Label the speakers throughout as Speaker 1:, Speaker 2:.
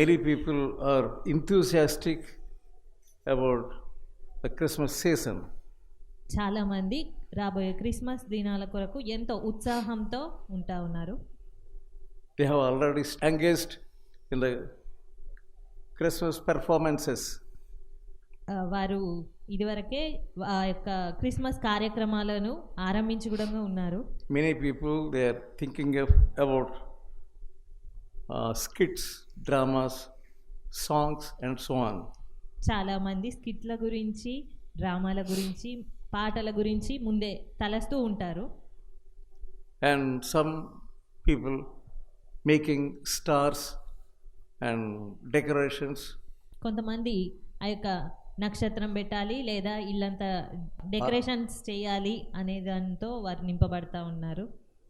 Speaker 1: Many people are enthusiastic about the Christmas season.
Speaker 2: చాలామంది రాబోయే Christmas దినాల కొరకు ఎంతో ఉత్సాహంతో ఉంటా ఉన్నారు
Speaker 1: They have already engaged in the Christmas performances.
Speaker 2: వారు ఇదివరకే ఆ యొక్క క్రిస్మస్ కార్యక్రమాలను ఆరంభించి కూడా ఉన్నారు
Speaker 1: Many people they are thinking of, about skits, dramas, songs, and so on.
Speaker 2: చాలామంది స్కిట్ల గురించి డ్రామాల గురించి పాటల గురించి ముందే తలస్తూ ఉంటారు
Speaker 1: And some people making stars and decorations.
Speaker 2: కొంతమంది ఆ యొక్క నక్షత్రం పెట్టాలి లేదా ఇల్లంతా డెకరేషన్స్ చేయాలి అనే దాంతో వారు నింపబడతా ఉన్నారు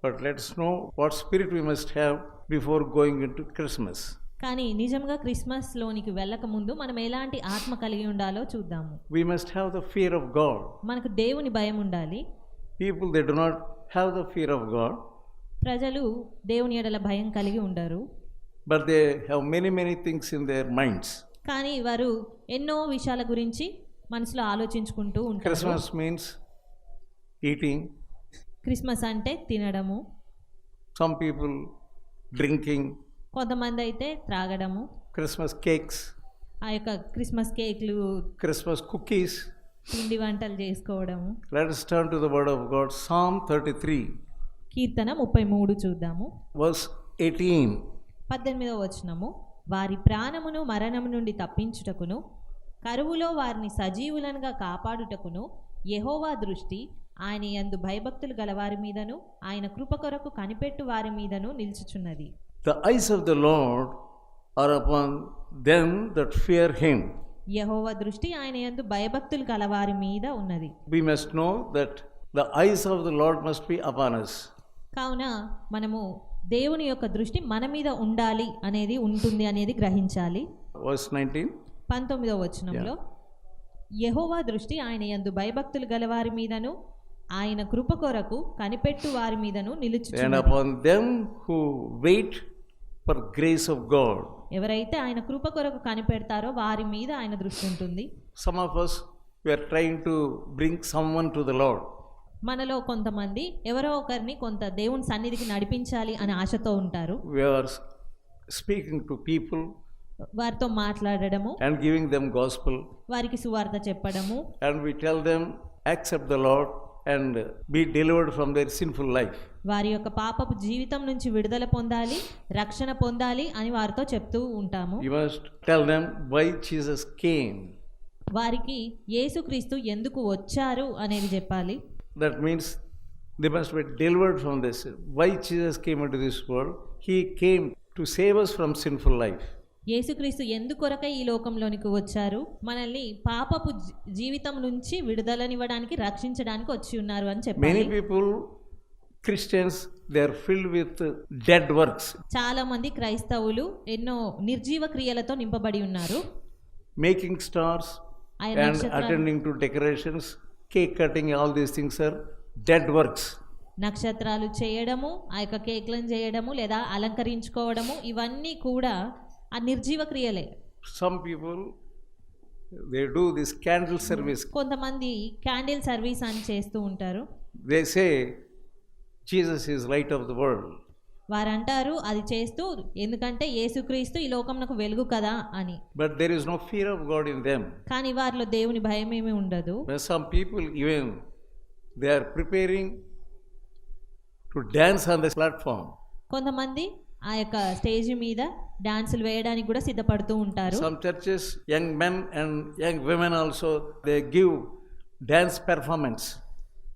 Speaker 1: but let's know what spirit we must have before going in to Christmas
Speaker 2: కానీ నిజంగా క్రిస్మస్ లోనికి వెళ్ళక ముందు మనం ఎలాంటి ఆత్మ కలిగి ఉండాలో చూద్దాము.
Speaker 1: We must have the fear of God
Speaker 2: మనకు దేవుని భయం ఉండాలి.
Speaker 1: People they do not have the fear of God
Speaker 2: ప్రజలు దేవుని ఎడల భయం కలిగి ఉండరు.
Speaker 1: But they have many many things in their minds
Speaker 2: కానీ వారు ఎన్నో విషయాల గురించి మనసులో ఆలోచించుకుంటూ ఉంటారు.
Speaker 1: క్రిస్మస్ మీన్స్ ఈటింగ్
Speaker 2: క్రిస్మస్ అంటే తినడము
Speaker 1: Some people drinking
Speaker 2: కొంతమంది అయితే త్రాగడము
Speaker 1: Christmas cakes,
Speaker 2: ఆ యొక్క క్రిస్మస్ కేక్లు
Speaker 1: Christmas cookies.
Speaker 2: పిండి వంటలు చేసుకోవడము
Speaker 1: Let us turn to the word of God. Psalm 33,
Speaker 2: కీర్తన ముప్పై మూడు చూద్దాము
Speaker 1: verse 18.
Speaker 2: పద్దెనిమిదవ వచనము వారి ప్రాణమును మరణము నుండి తప్పించుటకును కరువులో వారిని సజీవులనుగా కాపాడుటకును యెహోవా దృష్టి ఆయన యందు భయభక్తులు గలవారి మీదను ఆయన కృప కొరకు కనిపెట్టు వారి మీదను నిల్చుచున్నది
Speaker 1: The eyes of the Lord are upon them that fear him.
Speaker 2: యెహోవా దృష్టి ఆయన యందు భయభక్తులు గలవారి మీద ఉన్నది
Speaker 1: We must know that the eyes of the Lord must be upon us.
Speaker 2: కావున మనము దేవుని యొక్క దృష్టి మన మీద ఉండాలి అనేది ఉంటుంది అనేది గ్రహించాలి
Speaker 1: Verse 19.
Speaker 2: పంతొమ్మిదవ వచనంలో యెహోవా దృష్టి ఆయన యందు భయభక్తులు గలవారి మీదను ఆయన కృప కొరకు కనిపెట్టు వారి మీదను
Speaker 1: నిలుచు గ్రేస్ ఆఫ్ గాడ్
Speaker 2: ఎవరైతే ఆయన కృప కొరకు కనిపెడతారో వారి మీద ఆయన దృష్టి ఉంటుంది.
Speaker 1: Some of us we are trying to bring someone to the lord.
Speaker 2: మనలో కొంతమంది ఎవరో ఒకరిని కొంత దేవుని సన్నిధికి నడిపించాలి అనే ఆశతో ఉంటారు.
Speaker 1: We are speaking to people
Speaker 2: వారితో మాట్లాడడము
Speaker 1: అండ్ గివింగ్ దెమ్ గాస్పెల్
Speaker 2: వారికి సువార్త చెప్పడము.
Speaker 1: And we tell them accept the Lord and be delivered from their sinful life
Speaker 2: వారి యొక్క పాపపు జీవితం నుంచి విడుదల పొందాలి రక్షణ పొందాలి అని వారితో చెప్తూ ఉంటాము.
Speaker 1: You must tell them why Jesus came
Speaker 2: వారికి యేసుక్రీస్తు ఎందుకు వచ్చారు అనేది చెప్పాలి.
Speaker 1: That means they must be delivered from this why Jesus came to this world he came to save us from sinful life
Speaker 2: యేసుక్రీస్తు ఎందుకొరకై ఈ లోకంలోనికి వచ్చారు? మనల్ని పాపపు జీవితం నుంచి విడుదలనివ్వడానికి రక్షించడానికి వచ్చి ఉన్నారు అని చెప్పాలి.
Speaker 1: Many people, Christians, they are filled with dead works,
Speaker 2: చాలా మంది క్రైస్తవులు ఎన్నో నిర్జీవ క్రియలతో నింపబడి ఉన్నారు.
Speaker 1: Making stars
Speaker 2: ఆయన
Speaker 1: and
Speaker 2: నక్షత్రాలు.
Speaker 1: attending to decorations, cake cutting, all these things are dead works.
Speaker 2: నక్షత్రాలు చేయడము ఆ యొక్క కేక్లను చేయడము లేదా అలంకరించుకోవడము ఇవన్నీ కూడా ఆ నిర్జీవ క్రియలే.
Speaker 1: Some people they do this candle service
Speaker 2: కొంతమంది క్యాండిల్ సర్వీస్ అని చేస్తూ ఉంటారు.
Speaker 1: They say Jesus is light of the world
Speaker 2: వారు అంటారు అది చేస్తూ ఎందుకంటే యేసుక్రీస్తు ఈ లోకం నాకు వెలుగు కదా అని.
Speaker 1: But there is no fear of God in them
Speaker 2: కానీ వారిలో దేవుని భయం ఏమీ ఉండదు.
Speaker 1: Some people even they are preparing to dance on this platform
Speaker 2: కొంతమంది ఆ యొక్క స్టేజ్ మీద డాన్సులు వేయడానికి కూడా సిద్ధపడుతూ ఉంటారు.
Speaker 1: Some churches young men and young women also they give dance performance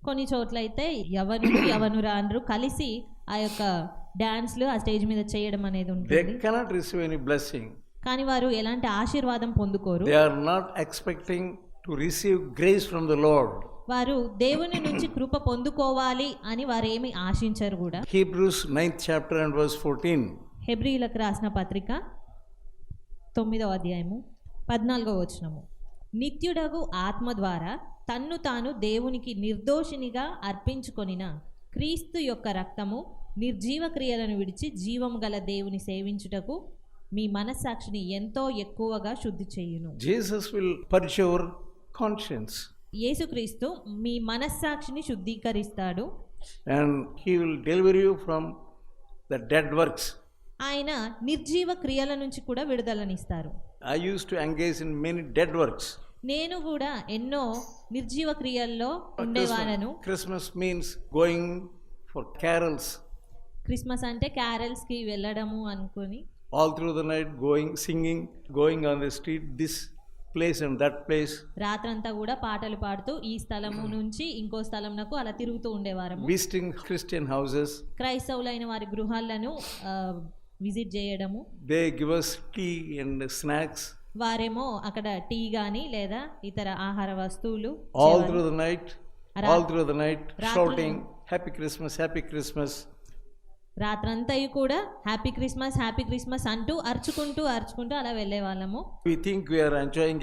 Speaker 2: కొన్ని చోట్ల అయితే ఎవరు ఎవరు రాను కలిసి ఆ యొక్క డాన్స్లు ఆ స్టేజ్ మీద చేయడం అనేది ఉంటుంది.
Speaker 1: దే రిసీవ్ ఎనీ బ్లెస్సింగ్
Speaker 2: కానీ వారు ఎలాంటి ఆశీర్వాదం పొందుకోరు.
Speaker 1: Are not expecting to receive grace from the Lord
Speaker 2: వారు దేవుని నుంచి కృప పొందుకోవాలి అని వారు ఏమి ఆశించరు కూడా.
Speaker 1: Hebrews 9th chapter and verse 14.
Speaker 2: హెబ్రియులకు రాసిన పత్రిక తొమ్మిదవ అధ్యాయము పద్నాలుగవ వచనము. నిత్యుడగు ఆత్మ ద్వారా తన్ను తాను దేవునికి నిర్దోషినిగా అర్పించుకొనిన క్రీస్తు యొక్క రక్తము నిర్జీవ క్రియలను విడిచి జీవము గల దేవుని సేవించుటకు మీ మనస్సాక్షిని ఎంతో ఎక్కువగా శుద్ధి చేయును.
Speaker 1: Jesus will purge your conscience.
Speaker 2: యేసుక్రీస్తు మీ మనస్సాక్షిని శుద్ధీకరిస్తాడు
Speaker 1: and he will deliver you from the dead works.
Speaker 2: ఆయన నిర్జీవ క్రియల నుంచి కూడా విడుదలనిస్తారు
Speaker 1: I used to engage in many dead works.
Speaker 2: నేను కూడా ఎన్నో నిర్జీవ క్రియల్లో ఉండేవాళ్ళను
Speaker 1: Christmas means going for carols
Speaker 2: Christmas అంటే క్యారల్స్కి వెళ్ళడము అనుకొని
Speaker 1: all through the night, going, singing, going on the street, this place and that place
Speaker 2: రాత్రంతా కూడా పాటలు పాడుతూ ఈ స్థలము నుంచి ఇంకో స్థలం నాకు అలా తిరుగుతూ ఉండేవారు
Speaker 1: విజిటింగ్ క్రిస్టియన్ హౌసెస్
Speaker 2: క్రైస్తవులైన వారి గృహాలను విజిట్ చేయడము.
Speaker 1: They give us tea and snacks
Speaker 2: వారేమో అక్కడ టీ గాని లేదా ఇతర ఆహార వస్తువులు
Speaker 1: all through the
Speaker 2: night
Speaker 1: all through the night
Speaker 2: shouting
Speaker 1: happy Christmas happy Christmas రాత్రంతా
Speaker 2: అయ్యి కూడా హ్యాపీ క్రిస్మస్ హ్యాపీ క్రిస్మస్ అంటూ అరుచుకుంటూ అరుచుకుంటూ అలా వెళ్ళే వాళ్ళము
Speaker 1: థింక్ ఎంజాయింగ్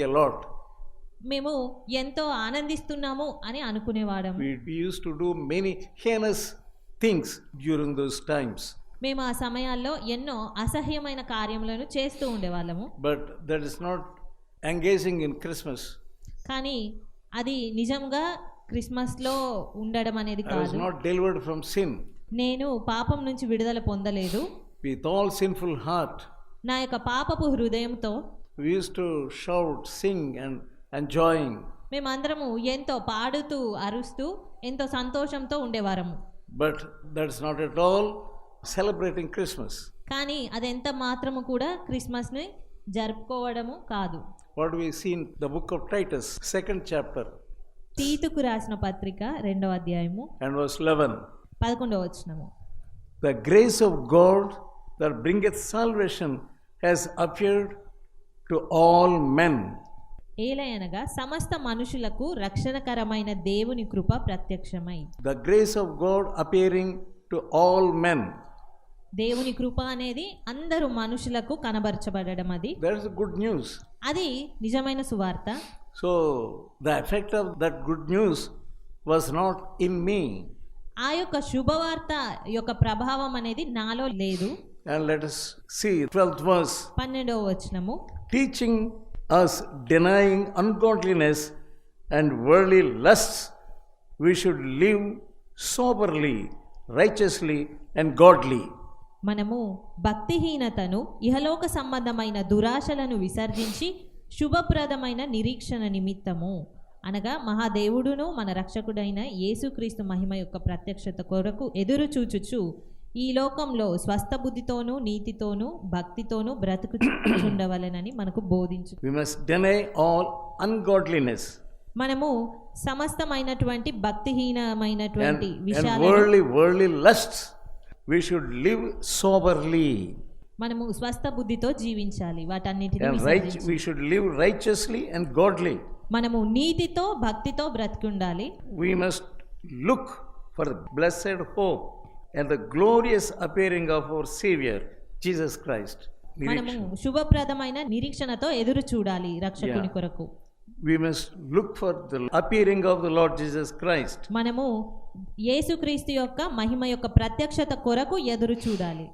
Speaker 2: మేము ఎంతో ఆనందిస్తున్నాము అని
Speaker 1: అనుకునేవాడం used to do many heinous things during those times
Speaker 2: మేము ఆ సమయాల్లో ఎన్నో అసహ్యమైన కార్యములను చేస్తూ ఉండేవాళ్ళము.
Speaker 1: But that is not engaging in Christmas
Speaker 2: కానీ అది నిజంగా క్రిస్మస్లో ఉండడం అనేది కాదు.
Speaker 1: నాట్ డెలివర్డ్ ఫ్రమ్ సిన్
Speaker 2: నేను పాపం నుంచి విడుదల పొందలేదు.
Speaker 1: విత్ ఆల్ సిన్ఫుల్ హార్ట్
Speaker 2: నా యొక్క పాపపు హృదయంతో
Speaker 1: use to shout sing and enjoying
Speaker 2: మేమందరము ఎంతో పాడుతూ అరుస్తూ ఎంతో సంతోషంతో ఉండేవారము.
Speaker 1: But that's not at all celebrating Christmas
Speaker 2: కానీ అది ఎంత మాత్రము కూడా క్రిస్మస్ని జరుపుకోవడము కాదు.
Speaker 1: What we seen the book of Titus second chapter
Speaker 2: తీతుకు రాసిన పత్రిక రెండవ అధ్యాయము.
Speaker 1: అండ్ వర్స్ 11
Speaker 2: పదకొండవ వచ్చినము
Speaker 1: the grace of God that bring it salvation has appeared to all men
Speaker 2: ఏలయనగా సమస్త మనుషులకు రక్షణకరమైన దేవుని కృప ప్రత్యక్షమై.
Speaker 1: The grace of God appearing to all men
Speaker 2: దేవుని కృప అనేది అందరూ మనుషులకు కనబరచబడడం అది.
Speaker 1: దట్ గుడ్ న్యూస్
Speaker 2: అది నిజమైన సువార్త.
Speaker 1: So the effect of that good news was not in me
Speaker 2: ఆ యొక్క శుభవార్త యొక్క ప్రభావం అనేది నాలో లేదు
Speaker 1: And let us see 12th verse.
Speaker 2: పన్నెండవ వచనము
Speaker 1: Teaching us denying ungodliness and worldly lusts, we should live soberly, righteously, and godly.
Speaker 2: మనము భక్తిహీనతను ఇహలోక సంబంధమైన దురాశలను విసర్జించి శుభప్రదమైన నిరీక్షణ నిమిత్తము అనగా మహాదేవుడును మన రక్షకుడైన యేసుక్రీస్తు మహిమ యొక్క ప్రత్యక్షత కొరకు ఎదురు చూచుచు ఈ లోకంలో స్వస్థ బుద్ధితోనూ నీతితోనూ భక్తితోనూ బ్రతుకుచుండవలెనని మనకు బోధించు
Speaker 1: We must deny all ungodliness
Speaker 2: మనము సమస్తమైనటువంటి భక్తిహీనమైనటువంటి
Speaker 1: and
Speaker 2: విషయాలను
Speaker 1: worldly, worldly lusts. We should live soberly
Speaker 2: మనము స్వస్థ బుద్ధితో జీవించాలి వాటన్నిటిని
Speaker 1: righteously and godly.
Speaker 2: మనము నీతితో భక్తితో బ్రతికి ఉండాలి
Speaker 1: We must look for the blessed hope and the glorious appearing of our Savior, Jesus Christ.
Speaker 2: మనము శుభప్రదమైన నిరీక్షణతో ఎదురు చూడాలి రక్షకుని. కొరకు
Speaker 1: We must look for the appearing of the Lord Jesus Christ.
Speaker 2: మనము యేసుక్రీస్తు యొక్క మహిమ యొక్క ప్రత్యక్షత కొరకు ఎదురు చూడాలి